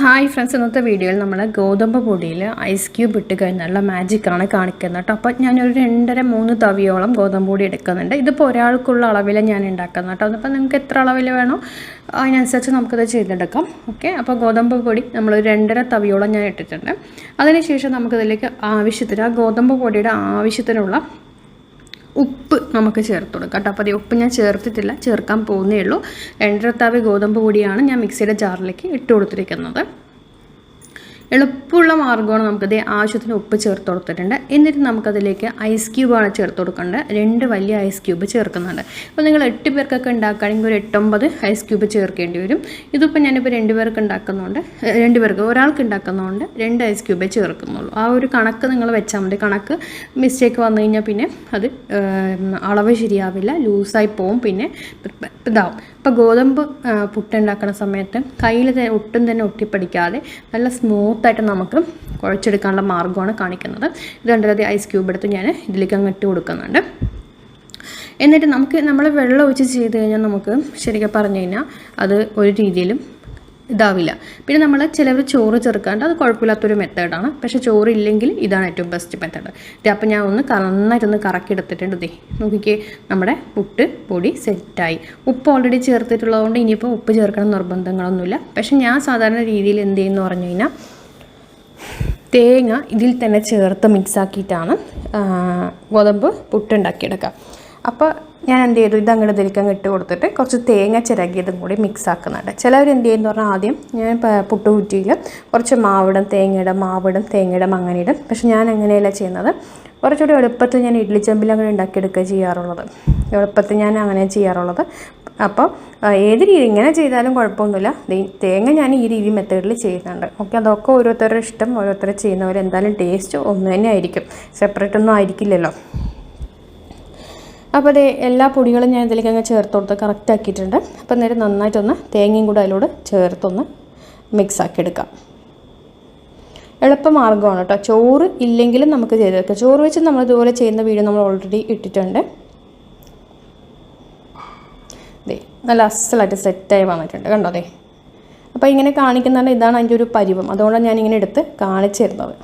Hi friends ഇന്നത്തെ വീഡിയോയിൽ നമ്മൾ ഗോതമ്പ് പൊടിയിൽ ഐസ് ക്യൂബ് ഇട്ട് കഴിഞ്ഞാലുള്ള മാജിക്കാണ് കാണിക്കുന്നത് കേട്ടോ. അപ്പോൾ ഞാനൊരു രണ്ടര മൂന്ന് തവിയോളം ഗോതമ്പ് പൊടി എടുക്കുന്നുണ്ട്. ഇതിപ്പോൾ ഒരാൾക്കുള്ള അളവിൽ ഞാൻ ഉണ്ടാക്കുന്നത് കേട്ടോ. അതിപ്പോൾ നിങ്ങൾക്ക് എത്ര അളവിൽ വേണോ അതിനനുസരിച്ച് നമുക്കത് ചെയ്തെടുക്കാം. ഓക്കെ അപ്പോൾ ഗോതമ്പ് പൊടി നമ്മൾ രണ്ടര തവിയോളം ഞാൻ ഇട്ടിട്ടുണ്ട്. അതിനുശേഷം നമുക്കതിലേക്ക് ആവശ്യത്തിന് ആ ഗോതമ്പ് പൊടിയുടെ ആവശ്യത്തിനുള്ള ഉപ്പ് നമുക്ക് ചേർത്ത് കൊടുക്കാം കേട്ടോ. അപ്പോൾ ഉപ്പ് ഞാൻ ചേർത്തിട്ടില്ല ചേർക്കാൻ പോകുന്നേ ഉള്ളൂ. രണ്ടരത്താവ് തവി ഗോതമ്പ് പൊടിയാണ് ഞാൻ മിക്സിയുടെ ജാറിലേക്ക് ഇട്ട് കൊടുത്തിരിക്കുന്നത്. എളുപ്പമുള്ള മാർഗമാണ് നമുക്കത് ആവശ്യത്തിന് ഉപ്പ് ചേർത്ത് കൊടുത്തിട്ടുണ്ട്. എന്നിട്ട് നമുക്കതിലേക്ക് ഐസ് ക്യൂബാണ് ചേർത്ത് കൊടുക്കേണ്ടത്. രണ്ട് വലിയ ഐസ് ക്യൂബ് ചേർക്കുന്നുണ്ട്. അപ്പോൾ നിങ്ങൾ എട്ട് പേർക്കൊക്കെ ഉണ്ടാക്കുകയാണെങ്കിൽ ഒരു എട്ടൊമ്പത് ഐസ് ക്യൂബ് ചേർക്കേണ്ടി വരും. ഇതിപ്പോൾ ഞാനിപ്പോൾ രണ്ട് പേർക്ക് ഉണ്ടാക്കുന്നതുകൊണ്ട് രണ്ട് പേർക്ക് ഒരാൾക്ക് ഉണ്ടാക്കുന്നതുകൊണ്ട് രണ്ട് ഐസ് ക്യൂബേ ചേർക്കുന്നുള്ളൂ. ആ ഒരു കണക്ക് നിങ്ങൾ വെച്ചാൽ മതി. കണക്ക് മിസ്റ്റേക്ക് വന്നു കഴിഞ്ഞാൽ പിന്നെ അത് അളവ് ശരിയാവില്ല. ലൂസായി പോവും. പിന്നെ ഇതാവും. ഇപ്പോൾ ഗോതമ്പ് പുട്ടുണ്ടാക്കുന്ന സമയത്ത് കയ്യിൽ ഒട്ടും തന്നെ ഒട്ടിപ്പിടിക്കാതെ നല്ല സ്മൂത്തായിട്ട് നമുക്ക് കുഴച്ചെടുക്കാനുള്ള മാർഗമാണ് കാണിക്കുന്നത്. ഇത് കണ്ടത് ഐസ് ക്യൂബ് എടുത്ത് ഞാൻ ഇതിലേക്ക് അങ്ങ് ഇട്ട് കൊടുക്കുന്നുണ്ട്. എന്നിട്ട് നമുക്ക് നമ്മൾ വെള്ളം ഒഴിച്ച് ചെയ്ത് കഴിഞ്ഞാൽ നമുക്ക് ശരിക്കും പറഞ്ഞു കഴിഞ്ഞാൽ അത് ഒരു രീതിയിലും ഇതാവില്ല. പിന്നെ നമ്മൾ ചിലവർ ചോറ് ചേർക്കാണ്ട് അത് കുഴപ്പമില്ലാത്തൊരു മെത്തേഡാണ്. പക്ഷെ ചോറ് ഇല്ലെങ്കിൽ ഇതാണ് ഏറ്റവും ബെസ്റ്റ് മെത്തേഡ്. ഇത് അപ്പം ഞാൻ ഒന്ന് നന്നായിട്ടൊന്ന് കറക്കി എടുത്തിട്ടുണ്ട് ദേ. നോക്കിക്കേ നമ്മുടെ പുട്ട് പൊടി സെറ്റായി. ഉപ്പ് ഓൾറെഡി ചേർത്തിട്ടുള്ളതുകൊണ്ട് ഇനിയിപ്പോൾ ഉപ്പ് ചേർക്കണം നിർബന്ധങ്ങളൊന്നുമില്ല. പക്ഷെ ഞാൻ സാധാരണ രീതിയിൽ എന്ത് ചെയ്യുന്നു പറഞ്ഞു കഴിഞ്ഞാൽ തേങ്ങ ഇതിൽ തന്നെ ചേർത്ത് മിക്സാക്കിയിട്ടാണ് ഗോതമ്പ് പുട്ടുണ്ടാക്കിയെടുക്കുക അപ്പോൾ ഞാൻ എന്ത് ചെയ്തു? ഇത് അങ്ങോട്ട് ഇതിലേക്ക് ഇട്ട് കൊടുത്തിട്ട് കുറച്ച് തേങ്ങ ചിരകിയതും കൂടി മിക്സ് ആക്കുന്നുണ്ട്. ചിലവർ എന്ത് ചെയ്യുന്നു പറഞ്ഞാൽ ആദ്യം ഞാൻ പുട്ടുകുറ്റിയിൽ കുറച്ച് മാവിടും തേങ്ങയിടും മാവിടും അങ്ങനെ ഇടും പക്ഷെ ഞാൻ അങ്ങനെയല്ല ചെയ്യുന്നത്? കുറച്ചുകൂടി എളുപ്പത്തിൽ ഞാൻ ഇഡ്ഡലി ചെമ്പിൽ അങ്ങനെ ഉണ്ടാക്കിയെടുക്കുക ചെയ്യാറുള്ളത്. എളുപ്പത്തിൽ ഞാൻ അങ്ങനെ ചെയ്യാറുള്ളത്. അപ്പോൾ ഏത് രീതി ഇങ്ങനെ ചെയ്താലും കുഴപ്പമൊന്നുമില്ല. തേങ്ങ ഞാൻ ഈ രീതി മെത്തേഡിൽ ചെയ്യുന്നുണ്ട്. ഓക്കെ അതൊക്കെ ഓരോരുത്തരുടെ ഇഷ്ടം ഓരോരുത്തർ ചെയ്യുന്നവർ എന്തായാലും ടേസ്റ്റ് ഒന്ന് തന്നെ ആയിരിക്കും സെപ്പറേറ്റ് ഒന്നും ആയിരിക്കില്ലല്ലോ. അപ്പോൾ അതേ എല്ലാ പൊടികളും ഞാൻ ഇതിലേക്ക് അങ്ങ് ചേർത്ത് കൊടുത്ത് കറക്റ്റ് ആക്കിയിട്ടുണ്ട്. അപ്പോൾ നേരെ നന്നായിട്ടൊന്ന് തേങ്ങയും കൂടെ അതിലൂടെ ചേർത്തൊന്ന് മിക്സ് ആക്കി എടുക്കാം. എളുപ്പമാർഗമാണ് കേട്ടോ. ചോറ് ഇല്ലെങ്കിലും നമുക്ക് ചെയ്തെടുക്കാം ചോറ് വെച്ച് നമ്മൾ ഇതുപോലെ ചെയ്യുന്ന വീഡിയോ നമ്മൾ ഓൾറെഡി ഇട്ടിട്ടുണ്ട്. ദേ നല്ല അസലായിട്ട് സെറ്റായി വന്നിട്ടുണ്ട്. കണ്ടോ അതെ അപ്പോൾ ഇങ്ങനെ കാണിക്കുന്നതാണ് ഇതാണ് അതിന്റെ ഒരു പരിവം. അതുകൊണ്ടാണ് ഞാനിങ്ങനെ എടുത്ത് കാണിച്ചു തരുന്നത്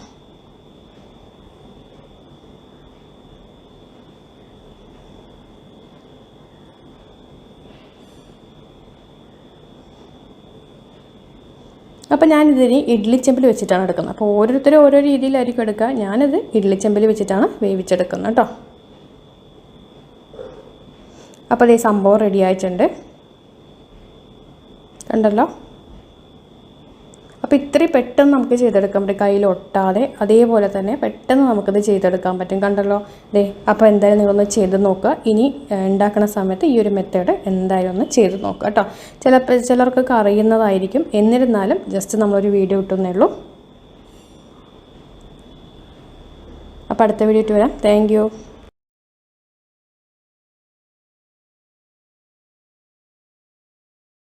അപ്പോൾ ഞാനിതിന് ഇഡ്ലിച്ചെമ്പിൽ വെച്ചിട്ടാണ് എടുക്കുന്നത്. അപ്പോൾ ഓരോരുത്തരും ഓരോ രീതിയിലായിരിക്കും എടുക്കുക. ഞാനത് ഇഡ്ലിച്ചെമ്പിൽ വെച്ചിട്ടാണ് വേവിച്ചെടുക്കുന്നത് കേട്ടോ. അപ്പോൾ അതേ സംഭവം റെഡി ആയിട്ടുണ്ട്. കണ്ടല്ലോ? അപ്പോൾ ഇത്രയും പെട്ടെന്ന് നമുക്ക് ചെയ്തെടുക്കാൻ പറ്റും. കയ്യിൽ ഒട്ടാതെ അതേപോലെ തന്നെ പെട്ടെന്ന് നമുക്കിത് ചെയ്തെടുക്കാൻ പറ്റും. കണ്ടല്ലോ? ദേ അപ്പോൾ എന്തായാലും നിങ്ങളൊന്ന് ചെയ്ത് നോക്കുക. ഇനി ഉണ്ടാക്കുന്ന സമയത്ത് ഈ ഒരു മെത്തേഡ് എന്തായാലും ഒന്ന് ചെയ്ത് നോക്കുക കേട്ടോ. ചിലപ്പോൾ ചിലർക്കൊക്കെ അറിയുന്നതായിരിക്കും. എന്നിരുന്നാലും ജസ്റ്റ് നമ്മളൊരു വീഡിയോ ഇട്ടുന്നേ ഉള്ളൂ. അപ്പോൾ അടുത്ത വീഡിയോ ഇട്ട് വരാം. താങ്ക്